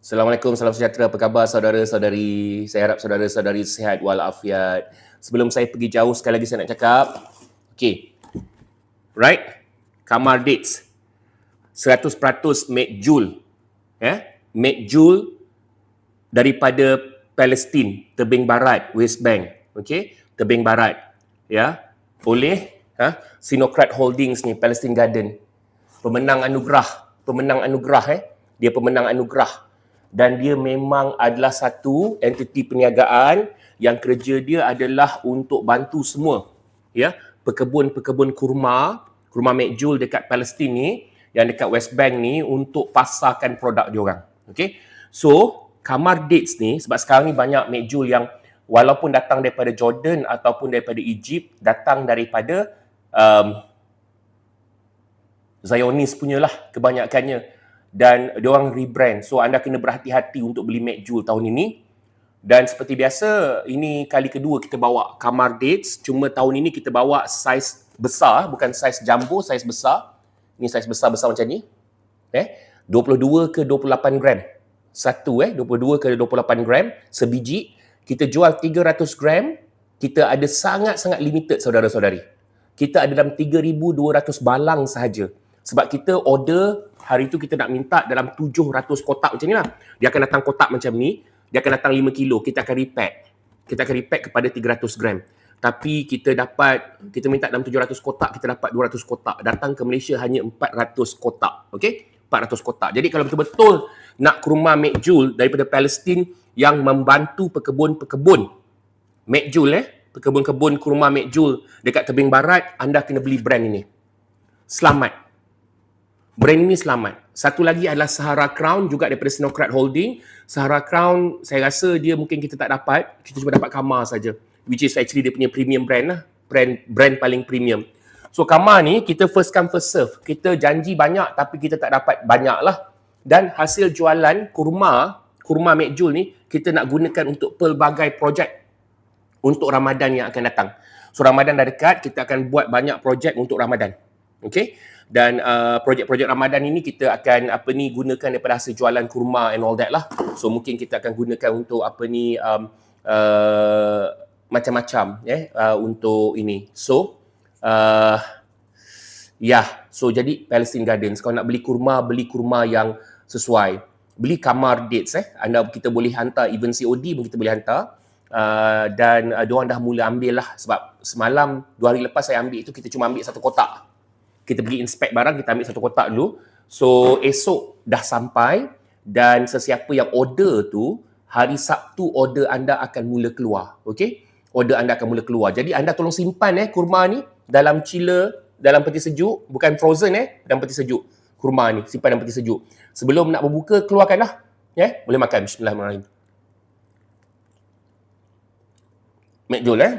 Assalamualaikum, salam sejahtera. Apa khabar saudara-saudari? Saya harap saudara-saudari sihat walafiat. Sebelum saya pergi jauh, sekali lagi saya nak cakap. Okay. Right? Kamar dates. 100% make Jul. Yeah? Make Jul daripada Palestin, tebing barat, West Bank. Okay? Tebing barat. Ya? Oleh ha? Sinocrat Holdings ni, Palestine Garden. Pemenang anugerah. Pemenang anugerah eh. Dia pemenang anugerah dan dia memang adalah satu entiti perniagaan. Yang kerja dia adalah untuk bantu semua ya. Pekebun-pekebun kurma kurma Mekjul dekat Palestin ni yang dekat West Bank ni untuk pasarkan produk dia orang okey? So kamar dates ni sebab sekarang ni banyak Mekjul yang walaupun datang daripada Jordan ataupun daripada Egypt datang daripada um, Zionis punyalah kebanyakannya dan dia orang rebrand. So anda kena berhati-hati untuk beli Mac Jewel tahun ini. Dan seperti biasa, ini kali kedua kita bawa kamar dates. Cuma tahun ini kita bawa saiz besar, bukan saiz jumbo, saiz besar. Ini saiz besar-besar macam ni. Eh, 22 ke 28 gram. Satu eh, 22 ke 28 gram sebiji. Kita jual 300 gram. Kita ada sangat-sangat limited saudara-saudari. Kita ada dalam 3,200 balang sahaja. Sebab kita order hari tu kita nak minta dalam 700 kotak macam ni lah. Dia akan datang kotak macam ni, dia akan datang 5 kilo, kita akan repack. Kita akan repack kepada 300 gram. Tapi kita dapat, kita minta dalam 700 kotak, kita dapat 200 kotak. Datang ke Malaysia hanya 400 kotak. Okay? 400 kotak. Jadi kalau betul-betul nak kurma Mekjul daripada Palestin yang membantu pekebun-pekebun Mekjul eh, pekebun-kebun kurma Mekjul dekat tebing barat, anda kena beli brand ini. Selamat brand ini selamat. Satu lagi adalah Sahara Crown juga daripada Sinocrat Holding. Sahara Crown saya rasa dia mungkin kita tak dapat, kita cuma dapat Kama saja. Which is actually dia punya premium brand lah. Brand brand paling premium. So Kama ni kita first come first serve. Kita janji banyak tapi kita tak dapat banyak lah. Dan hasil jualan kurma, kurma Mekjul ni kita nak gunakan untuk pelbagai projek untuk Ramadan yang akan datang. So Ramadan dah dekat, kita akan buat banyak projek untuk Ramadan. Okay? Dan uh, projek-projek Ramadan ini kita akan apa ni gunakan daripada hasil jualan kurma and all that lah. So mungkin kita akan gunakan untuk apa ni um, uh, macam-macam yeah, uh, untuk ini. So uh, ya, yeah. so jadi Palestine Gardens kalau nak beli kurma beli kurma yang sesuai. Beli kamar dates eh. Anda kita boleh hantar even COD pun kita boleh hantar. Uh, dan uh, diorang dah mula ambil lah sebab semalam dua hari lepas saya ambil itu kita cuma ambil satu kotak kita pergi inspect barang, kita ambil satu kotak dulu. So esok dah sampai dan sesiapa yang order tu, hari Sabtu order anda akan mula keluar. Okay? Order anda akan mula keluar. Jadi anda tolong simpan eh kurma ni dalam chiller, dalam peti sejuk. Bukan frozen eh, dalam peti sejuk. Kurma ni, simpan dalam peti sejuk. Sebelum nak berbuka, keluarkanlah. Yeah? boleh makan. Bismillahirrahmanirrahim. Make eh.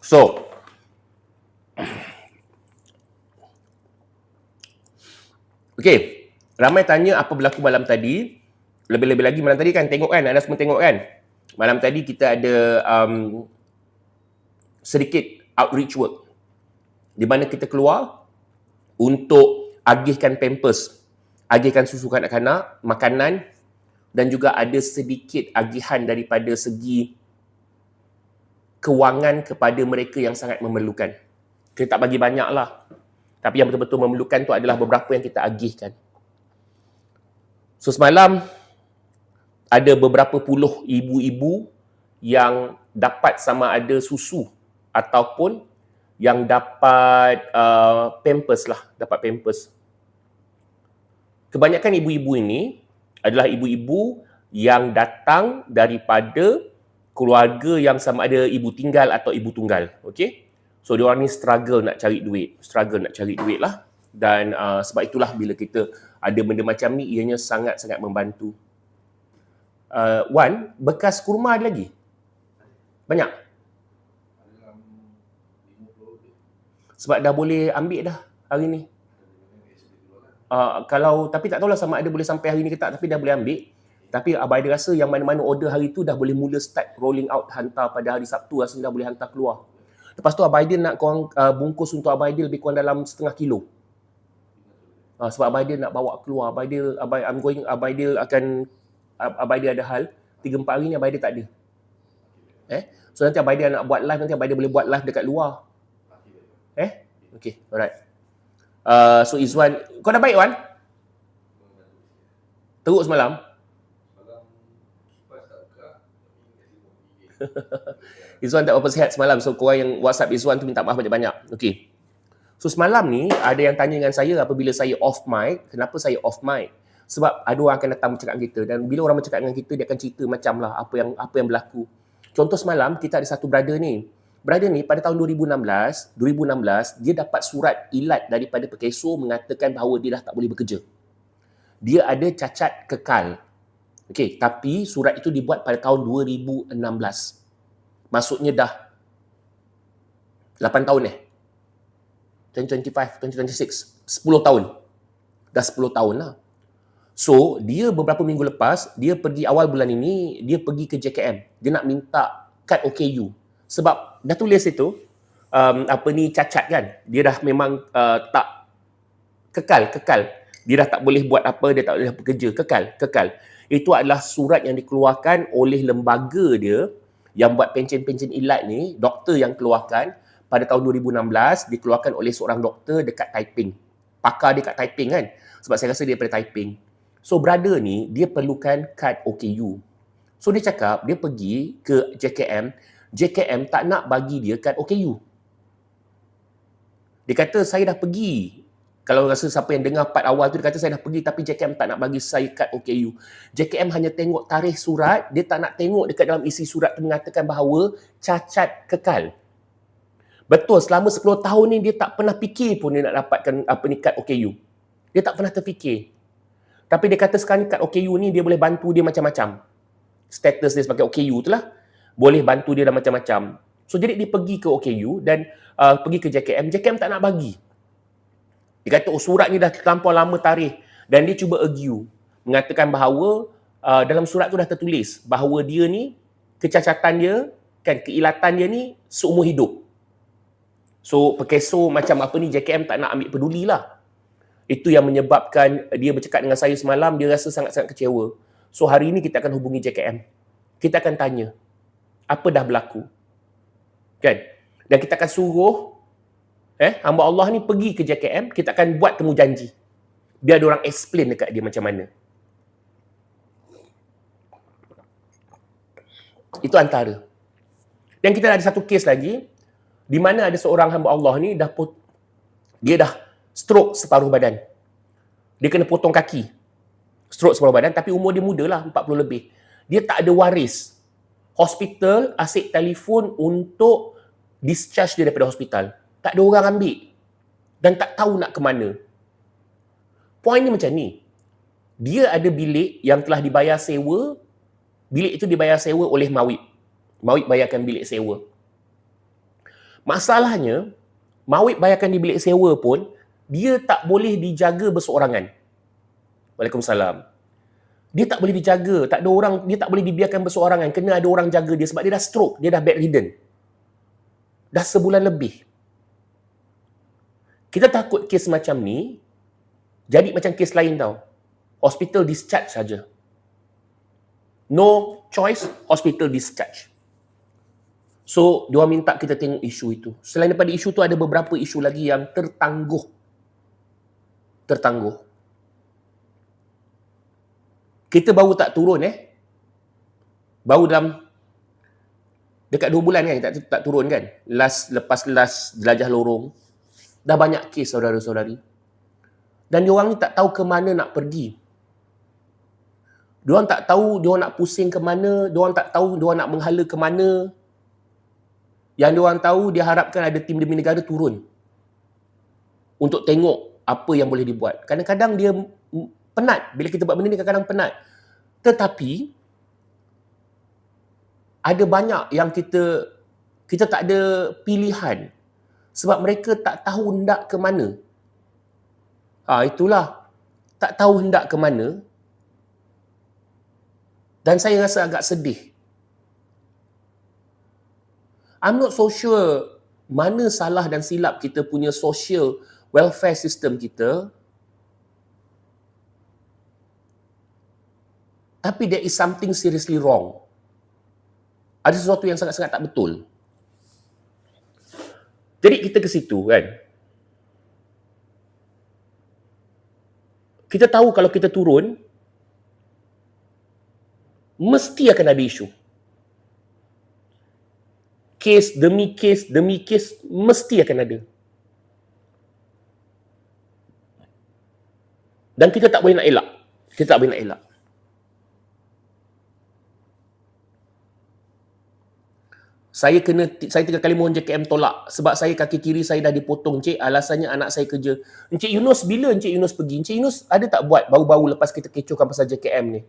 So, Okey, ramai tanya apa berlaku malam tadi. Lebih-lebih lagi malam tadi kan tengok kan, anda semua tengok kan. Malam tadi kita ada um, sedikit outreach work. Di mana kita keluar untuk agihkan pampers, agihkan susu kanak-kanak, makanan dan juga ada sedikit agihan daripada segi kewangan kepada mereka yang sangat memerlukan. Kita tak bagi banyak lah. Tapi yang betul-betul memerlukan tu adalah beberapa yang kita agihkan. So semalam ada beberapa puluh ibu-ibu yang dapat sama ada susu ataupun yang dapat uh, pampers lah, dapat pampers. Kebanyakan ibu-ibu ini adalah ibu-ibu yang datang daripada keluarga yang sama ada ibu tinggal atau ibu tunggal. Okay? So dia orang ni struggle nak cari duit, struggle nak cari duit lah. Dan uh, sebab itulah bila kita ada benda macam ni, ianya sangat-sangat membantu. Uh, Wan, bekas kurma ada lagi? Banyak? Sebab dah boleh ambil dah hari ni. Uh, kalau tapi tak tahulah sama ada boleh sampai hari ni ke tak tapi dah boleh ambil. Tapi Abah ada rasa yang mana-mana order hari tu dah boleh mula start rolling out hantar pada hari Sabtu rasa dah boleh hantar keluar. Lepas tu Abang Aidil nak korang uh, bungkus untuk Abang Aidil lebih kurang dalam setengah kilo. Uh, sebab Abaidil nak bawa keluar. Abaidil, Abaidil, I'm going, Abaidil akan, Abaidil ada hal. Tiga empat hari ni Abaidil tak ada. Eh? So nanti Abaidil nak buat live, nanti Abaidil boleh buat live dekat luar. Eh? Okay, alright. Uh, so Izwan, kau dah baik Wan? Teruk semalam? Izwan tak apa sihat semalam. So korang yang WhatsApp Izwan tu minta maaf banyak-banyak. Okay. So semalam ni ada yang tanya dengan saya apabila saya off mic, kenapa saya off mic? Sebab ada orang akan datang bercakap dengan kita dan bila orang bercakap dengan kita dia akan cerita macam lah apa yang apa yang berlaku. Contoh semalam kita ada satu brother ni. Brother ni pada tahun 2016, 2016 dia dapat surat ilat daripada Pekeso mengatakan bahawa dia dah tak boleh bekerja. Dia ada cacat kekal. Okey, tapi surat itu dibuat pada tahun 2016. Maksudnya dah 8 tahun eh. 2025, 2026, 10 tahun. Dah 10 tahun lah. So, dia beberapa minggu lepas, dia pergi awal bulan ini, dia pergi ke JKM. Dia nak minta kad OKU. Sebab dah tulis itu, um, apa ni cacat kan. Dia dah memang uh, tak kekal, kekal. Dia dah tak boleh buat apa, dia tak boleh bekerja. Kekal, kekal. Itu adalah surat yang dikeluarkan oleh lembaga dia yang buat pencen-pencen ilat ni, doktor yang keluarkan pada tahun 2016 dikeluarkan oleh seorang doktor dekat typing. Pakar dia kat typing kan. Sebab saya rasa dia daripada typing. So brother ni dia perlukan kad OKU. So dia cakap dia pergi ke JKM, JKM tak nak bagi dia kad OKU. Dia kata saya dah pergi. Kalau rasa siapa yang dengar part awal tu dia kata saya dah pergi tapi JKM tak nak bagi saya kad OKU. JKM hanya tengok tarikh surat, dia tak nak tengok dekat dalam isi surat tu mengatakan bahawa cacat kekal. Betul, selama 10 tahun ni dia tak pernah fikir pun dia nak dapatkan apa ni kad OKU. Dia tak pernah terfikir. Tapi dia kata sekarang kad OKU ni dia boleh bantu dia macam-macam. Status dia sebagai OKU tu lah. Boleh bantu dia dah macam-macam. So jadi dia pergi ke OKU dan uh, pergi ke JKM. JKM tak nak bagi. Dia kata oh surat ni dah terlampau lama tarikh. Dan dia cuba argue. Mengatakan bahawa uh, dalam surat tu dah tertulis bahawa dia ni kecacatan dia, kan keilatan dia ni seumur hidup. So pekeso macam apa ni JKM tak nak ambil peduli lah. Itu yang menyebabkan dia bercakap dengan saya semalam, dia rasa sangat-sangat kecewa. So hari ini kita akan hubungi JKM. Kita akan tanya, apa dah berlaku? Kan? Dan kita akan suruh eh hamba Allah ni pergi ke JKM, kita akan buat temu janji. Biar ada orang explain dekat dia macam mana. Itu antara. Dan kita ada satu kes lagi, di mana ada seorang hamba Allah ni dah put, dia dah stroke separuh badan. Dia kena potong kaki. Stroke separuh badan tapi umur dia muda lah 40 lebih. Dia tak ada waris. Hospital asyik telefon untuk discharge dia daripada hospital. Tak ada orang ambil. Dan tak tahu nak ke mana. Poin ni macam ni. Dia ada bilik yang telah dibayar sewa. Bilik itu dibayar sewa oleh Mawib. Mawib bayarkan bilik sewa. Masalahnya, Mawib bayarkan di bilik sewa pun, dia tak boleh dijaga berseorangan. Waalaikumsalam. Dia tak boleh dijaga, tak ada orang, dia tak boleh dibiarkan berseorangan, kena ada orang jaga dia sebab dia dah stroke, dia dah bedridden. Dah sebulan lebih. Kita takut kes macam ni, jadi macam kes lain tau. Hospital discharge saja. No choice, hospital discharge. So, dia minta kita tengok isu itu. Selain daripada isu itu, ada beberapa isu lagi yang tertangguh. Tertangguh. Kita baru tak turun eh. Baru dalam dekat dua bulan kan tak, tak turun kan. Last, lepas last jelajah lorong. Dah banyak kes saudara-saudari. Dan diorang ni tak tahu ke mana nak pergi. Diorang tak tahu diorang nak pusing ke mana. Diorang tak tahu diorang nak menghala ke mana. Yang dia orang tahu dia harapkan ada tim demi negara turun untuk tengok apa yang boleh dibuat. Kadang-kadang dia penat bila kita buat benda ni kadang-kadang penat. Tetapi ada banyak yang kita kita tak ada pilihan sebab mereka tak tahu hendak ke mana. Ha, itulah. Tak tahu hendak ke mana. Dan saya rasa agak sedih. I'm not so sure mana salah dan silap kita punya social welfare system kita. Tapi there is something seriously wrong. Ada sesuatu yang sangat-sangat tak betul. Jadi kita ke situ kan. Kita tahu kalau kita turun, mesti akan ada isu. Kes demi kes demi kes mesti akan ada. Dan kita tak boleh nak elak. Kita tak boleh nak elak. Saya kena saya tiga kali mohon JKM tolak sebab saya kaki kiri saya dah dipotong cik alasannya anak saya kerja. Encik Yunus bila Encik Yunus pergi? Encik Yunus ada tak buat baru-baru lepas kita kecohkan pasal JKM ni?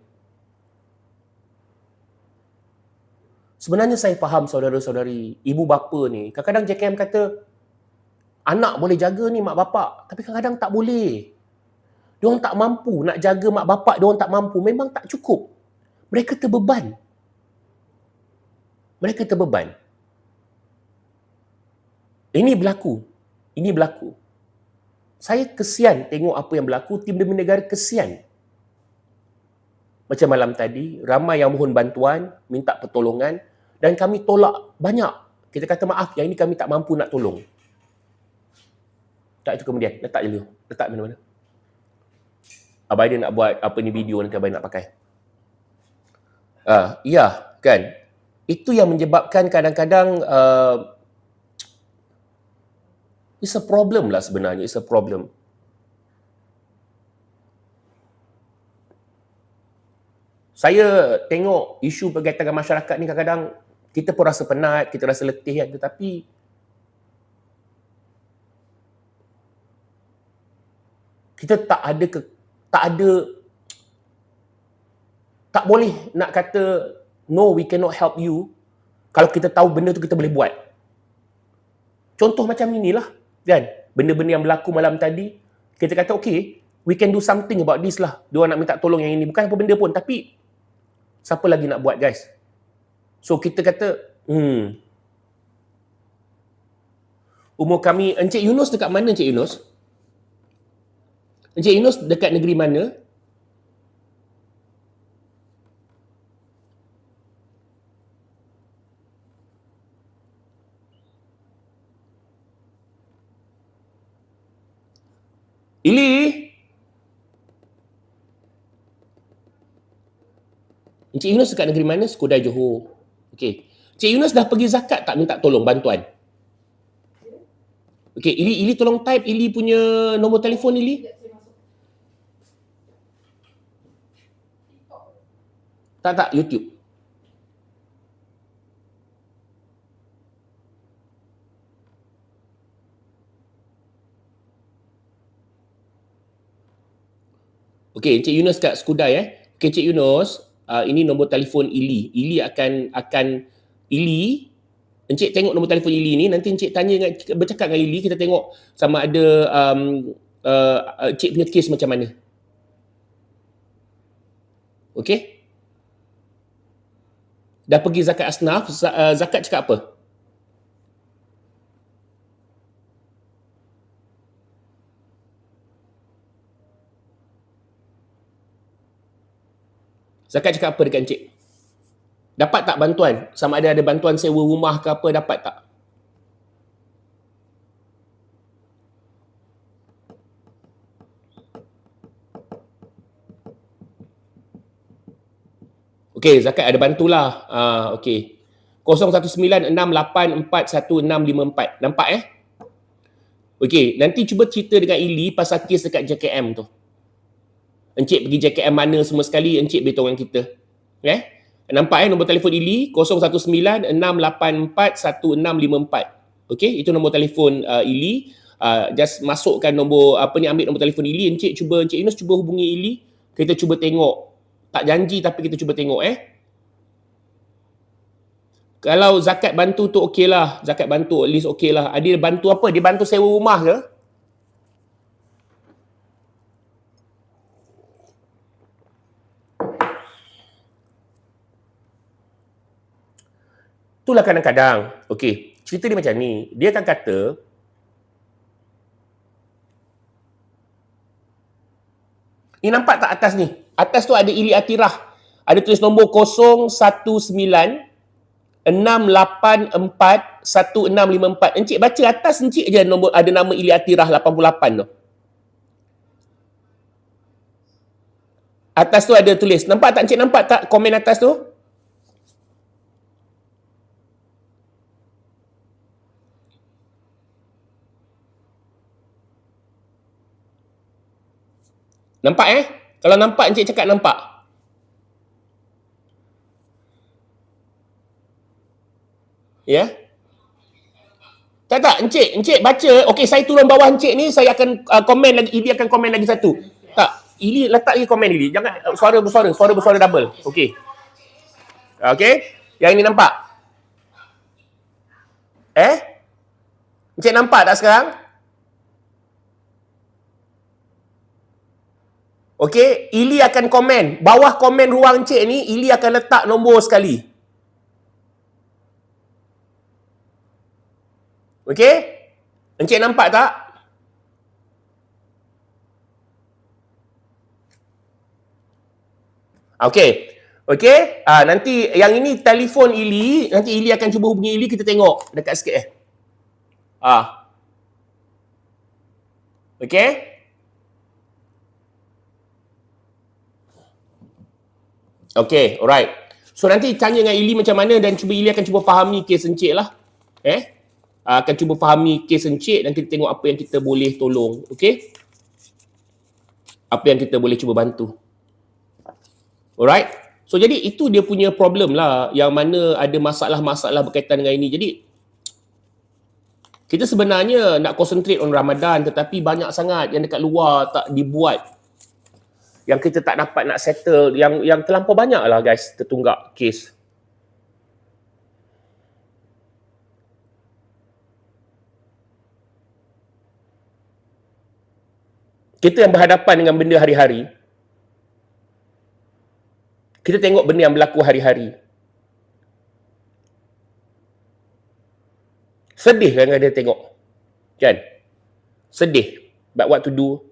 Sebenarnya saya faham saudara-saudari, ibu bapa ni, kadang-kadang JKM kata anak boleh jaga ni mak bapak, tapi kadang-kadang tak boleh. Diorang tak mampu nak jaga mak bapak, diorang tak mampu, memang tak cukup. Mereka terbeban. Mereka terbeban. Ini berlaku. Ini berlaku. Saya kesian tengok apa yang berlaku, tim demi negara kesian. Macam malam tadi, ramai yang mohon bantuan, minta pertolongan, dan kami tolak banyak. Kita kata maaf, yang ini kami tak mampu nak tolong. Tak itu kemudian, letak dulu. Letak mana-mana. Abai dia nak buat apa ni video nanti Abai nak pakai. Uh, iya, kan? Itu yang menyebabkan kadang-kadang uh, it's a problem lah sebenarnya, it's a problem. Saya tengok isu berkaitan dengan masyarakat ni kadang-kadang kita pun rasa penat, kita rasa letih kan, tetapi kita tak ada ke, tak ada tak boleh nak kata no we cannot help you kalau kita tahu benda tu kita boleh buat. Contoh macam inilah kan, benda-benda yang berlaku malam tadi, kita kata okay, we can do something about this lah. Dia nak minta tolong yang ini, bukan apa benda pun tapi siapa lagi nak buat guys? So kita kata, hmm. Umur kami, Encik Yunus dekat mana Encik Yunus? Encik Yunus dekat negeri mana? Ili? Encik Yunus dekat negeri mana? Skudai Johor. Okey. Cik Yunus dah pergi zakat tak minta tolong bantuan? Okey, Ili Ili tolong type Ili punya nombor telefon Ili. Tak tak YouTube. Okey, Encik Yunus kat Skudai eh. Okey, Encik Yunus, uh, ini nombor telefon Ili. Ili akan akan Ili Encik tengok nombor telefon Ili ni nanti encik tanya dengan bercakap dengan Ili kita tengok sama ada um, uh, encik punya kes macam mana. Okey? Dah pergi zakat asnaf, uh, zakat cakap apa? Zakat cakap apa dekat encik? Dapat tak bantuan? Sama ada ada bantuan sewa rumah ke apa, dapat tak? Okey, zakat ada bantulah. Ah, uh, okey. 0196841654. Nampak eh? Okey, nanti cuba cerita dengan Ili pasal kes dekat JKM tu. Encik pergi JKM mana semua sekali, encik beritahu dengan kita. Eh? Nampak eh nombor telefon Ili 0196841654. Okey, itu nombor telefon uh, Ili. Uh, just masukkan nombor apa ni ambil nombor telefon Ili, encik cuba encik Inus cuba hubungi Ili. Kita cuba tengok. Tak janji tapi kita cuba tengok eh. Kalau zakat bantu tu okeylah, zakat bantu at least okeylah. Ada bantu apa? Dia bantu sewa rumah ke? Itulah kadang-kadang, okey, cerita dia macam ni. Dia akan kata, Ni nampak tak atas ni? Atas tu ada Ili Atirah. Ada tulis nombor 019 684 1654. Encik baca atas encik je nombor ada nama Ili Atirah 88 tu. Atas tu ada tulis. Nampak tak encik nampak tak komen atas tu? Nampak eh? Kalau nampak encik cakap nampak. Ya? Tak tak, encik, encik baca. Okey, saya turun bawah encik ni, saya akan uh, komen lagi, Ili akan komen lagi satu. Tak, Ili letak lagi komen Ili. Jangan uh, suara bersuara, suara bersuara double. Okey. Okey. Yang ini nampak? Eh? Encik nampak tak sekarang? Okey, Ili akan komen. Bawah komen ruang encik ni, Ili akan letak nombor sekali. Okey? Encik nampak tak? Okey. Okey, ah nanti yang ini telefon Ili, nanti Ili akan cuba hubungi Ili kita tengok dekat sikit eh. Ah. Okey? Okey, alright. So nanti tanya dengan Ili macam mana dan cuba Ili akan cuba fahami kes encik lah. Eh? Ah, akan cuba fahami kes encik dan kita tengok apa yang kita boleh tolong. Okey? Apa yang kita boleh cuba bantu. Alright? So jadi itu dia punya problem lah yang mana ada masalah-masalah berkaitan dengan ini. Jadi kita sebenarnya nak concentrate on Ramadan tetapi banyak sangat yang dekat luar tak dibuat. Yang kita tak dapat nak settle. Yang yang terlampau banyak lah guys tertunggak kes. kita yang berhadapan dengan benda hari-hari, kita tengok benda yang berlaku hari-hari. Sedih kan dia tengok. Kan? Sedih. But what to do?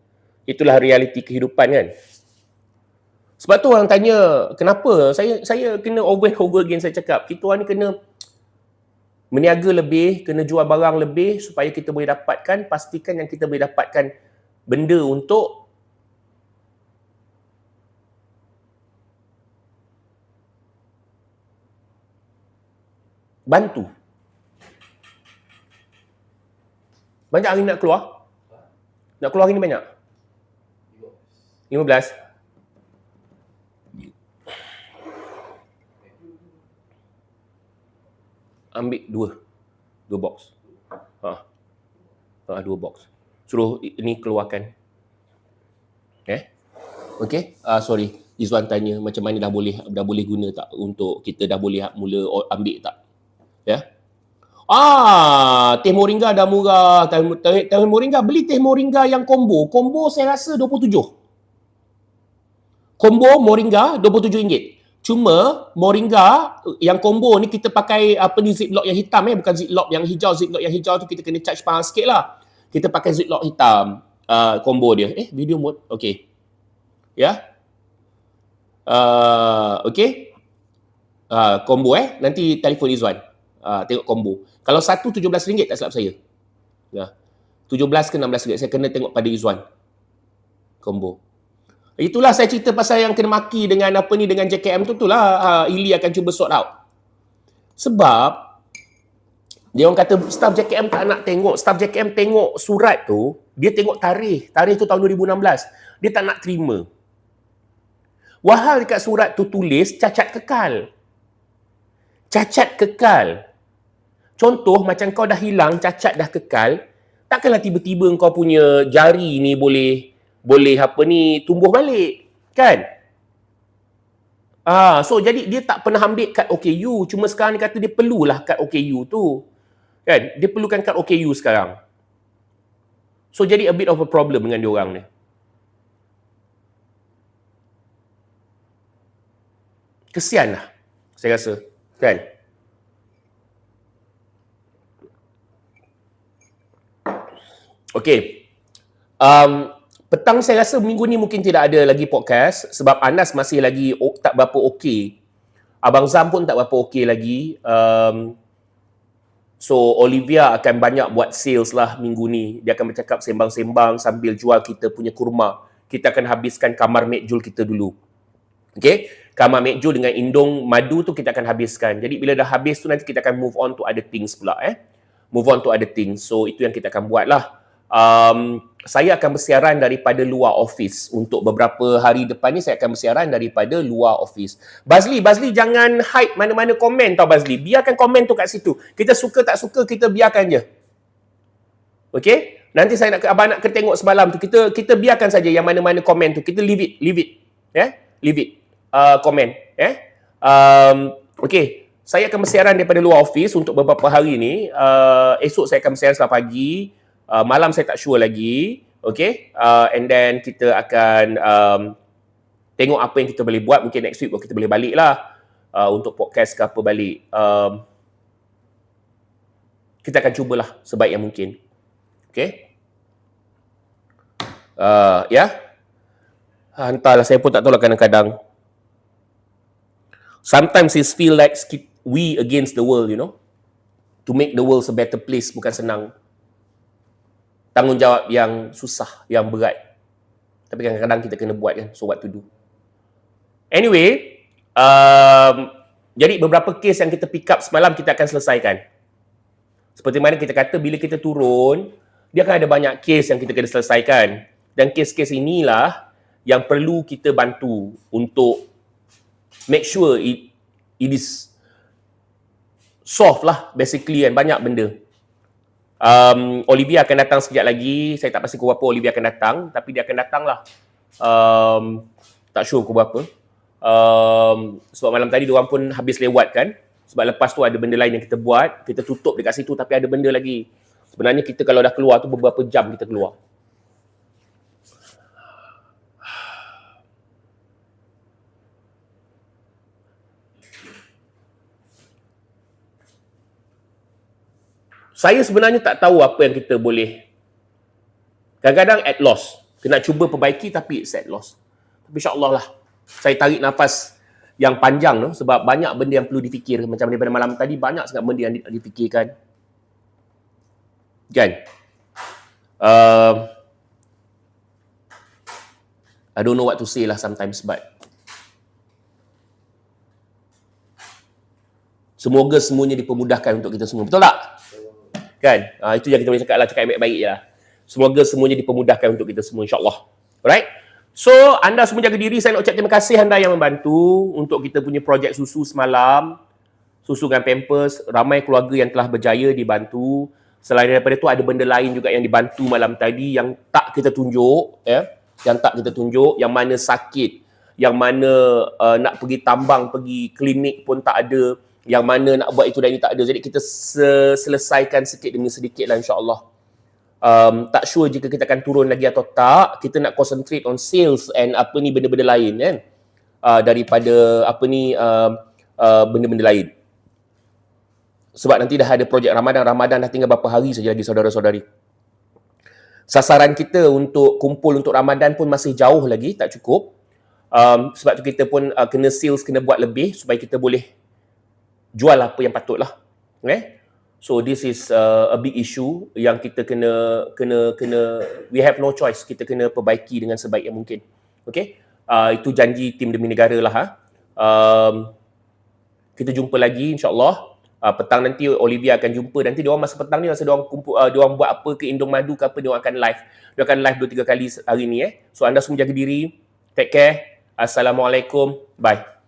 Itulah realiti kehidupan kan? Sebab tu orang tanya, kenapa saya saya kena over and over again saya cakap, kita orang ni kena meniaga lebih, kena jual barang lebih supaya kita boleh dapatkan, pastikan yang kita boleh dapatkan benda untuk bantu. Banyak hari nak keluar? Nak keluar hari ni banyak? 15. Ambil dua. Dua box. Ha. Ha, dua box suruh ini keluarkan. Eh? Okay? Uh, sorry. Izwan tanya macam mana dah boleh dah boleh guna tak untuk kita dah boleh mula ambil tak? Ya? Yeah? Ah, teh moringa dah murah. Teh, teh, teh moringa beli teh moringa yang combo. Combo saya rasa 27. Combo moringa RM27. Cuma moringa yang combo ni kita pakai apa ni ziplock yang hitam eh bukan ziplock yang hijau. Ziplock yang hijau tu kita kena charge mahal sikit lah kita pakai ziplock hitam uh, combo dia. Eh, video mode. Okay. Ya. Yeah. Uh, okay. Uh, combo eh. Nanti telefon Izwan. Uh, tengok combo. Kalau satu RM17 tak silap saya. Ya. Yeah. 17 ke 16 ringgit. Saya kena tengok pada Izwan. Combo. Itulah saya cerita pasal yang kena maki dengan apa ni dengan JKM tu tu lah uh, Ili akan cuba sort out. Sebab dia orang kata staff JKM tak nak tengok. Staff JKM tengok surat tu, dia tengok tarikh. Tarikh tu tahun 2016. Dia tak nak terima. Wahal dekat surat tu tulis cacat kekal. Cacat kekal. Contoh macam kau dah hilang, cacat dah kekal, takkanlah tiba-tiba kau punya jari ni boleh boleh apa ni tumbuh balik. Kan? Ah, so jadi dia tak pernah ambil kad OKU, cuma sekarang dia kata dia perlulah kad OKU tu. Kan? Dia perlukan kad OKU sekarang. So jadi a bit of a problem dengan dia orang ni. Kesian lah. Saya rasa. Kan? Okay. Um, petang saya rasa minggu ni mungkin tidak ada lagi podcast sebab Anas masih lagi o- tak berapa okey. Abang Zam pun tak berapa okey lagi. Um, so Olivia akan banyak buat sales lah minggu ni. Dia akan bercakap sembang-sembang sambil jual kita punya kurma. Kita akan habiskan kamar Mekjul kita dulu. Okay? Kamar Mekjul dengan indung madu tu kita akan habiskan. Jadi bila dah habis tu nanti kita akan move on to other things pula eh. Move on to other things. So itu yang kita akan buat lah um, saya akan bersiaran daripada luar office untuk beberapa hari depan ni saya akan bersiaran daripada luar office. Bazli, Bazli jangan hide mana-mana komen tau Bazli. Biarkan komen tu kat situ. Kita suka tak suka kita biarkan je. Okay? Nanti saya nak abang nak tengok semalam tu kita kita biarkan saja yang mana-mana komen tu. Kita leave it, leave it. Ya? Yeah? Leave it. Uh, komen, ya? Yeah? Um, okay. Saya akan bersiaran daripada luar office untuk beberapa hari ni. Uh, esok saya akan bersiaran selamat pagi. Uh, malam saya tak sure lagi. Okay. Uh, and then kita akan um, tengok apa yang kita boleh buat. Mungkin next week kita boleh balik lah. Uh, untuk podcast ke apa balik. Um, kita akan cubalah sebaik yang mungkin. Okay. Uh, ya. Yeah. Entahlah, saya pun tak tahu lah kadang-kadang. Sometimes it feel like we against the world, you know. To make the world a better place bukan senang tanggungjawab yang susah, yang berat. Tapi kadang-kadang kita kena buat kan, so what to do. Anyway, um, jadi beberapa kes yang kita pick up semalam kita akan selesaikan. Seperti mana kita kata, bila kita turun, dia akan ada banyak kes yang kita kena selesaikan. Dan kes-kes inilah yang perlu kita bantu untuk make sure it, it is soft lah basically kan, banyak benda. Um, Olivia akan datang sekejap lagi. Saya tak pasti pukul berapa Olivia akan datang. Tapi dia akan datang lah. Um, tak sure pukul berapa. Um, sebab malam tadi diorang pun habis lewat kan. Sebab lepas tu ada benda lain yang kita buat. Kita tutup dekat situ tapi ada benda lagi. Sebenarnya kita kalau dah keluar tu beberapa jam kita keluar. Saya sebenarnya tak tahu apa yang kita boleh. Kadang-kadang at loss. Kena cuba perbaiki tapi it's at loss. Tapi insyaAllah lah. Saya tarik nafas yang panjang tu sebab banyak benda yang perlu difikir. Macam daripada malam tadi banyak sangat benda yang difikirkan. Kan? Uh, I don't know what to say lah sometimes but semoga semuanya dipermudahkan untuk kita semua. Betul tak? Kan? Uh, itu yang kita boleh cakap lah, cakap baik-baik je lah. Semoga semuanya dipermudahkan untuk kita semua, insyaAllah. Alright? So, anda semua jaga diri. Saya nak ucap terima kasih anda yang membantu untuk kita punya projek susu semalam. Susu dengan Pampers. Ramai keluarga yang telah berjaya dibantu. Selain daripada tu, ada benda lain juga yang dibantu malam tadi yang tak kita tunjuk. Ya? Yang tak kita tunjuk. Yang mana sakit. Yang mana uh, nak pergi tambang, pergi klinik pun tak ada yang mana nak buat itu dan ini tak ada. Jadi kita selesaikan sikit demi sedikit lah insyaAllah. Um, tak sure jika kita akan turun lagi atau tak. Kita nak concentrate on sales and apa ni benda-benda lain kan. Uh, daripada apa ni uh, uh, benda-benda lain. Sebab nanti dah ada projek Ramadan. Ramadan dah tinggal berapa hari saja lagi saudara-saudari. Sasaran kita untuk kumpul untuk Ramadan pun masih jauh lagi, tak cukup. Um, sebab tu kita pun uh, kena sales, kena buat lebih supaya kita boleh jual apa yang patutlah. Okay? So this is uh, a big issue yang kita kena kena kena we have no choice. Kita kena perbaiki dengan sebaik yang mungkin. Okay? Uh, itu janji tim demi negara lah. Ha? Um, kita jumpa lagi insyaAllah. Uh, petang nanti Olivia akan jumpa. Nanti dia orang masa petang ni masa dia orang kumpul uh, dia orang buat apa ke Indong Madu ke apa dia orang akan live. Dia akan live 2 3 kali hari ni eh. So anda semua jaga diri. Take care. Assalamualaikum. Bye.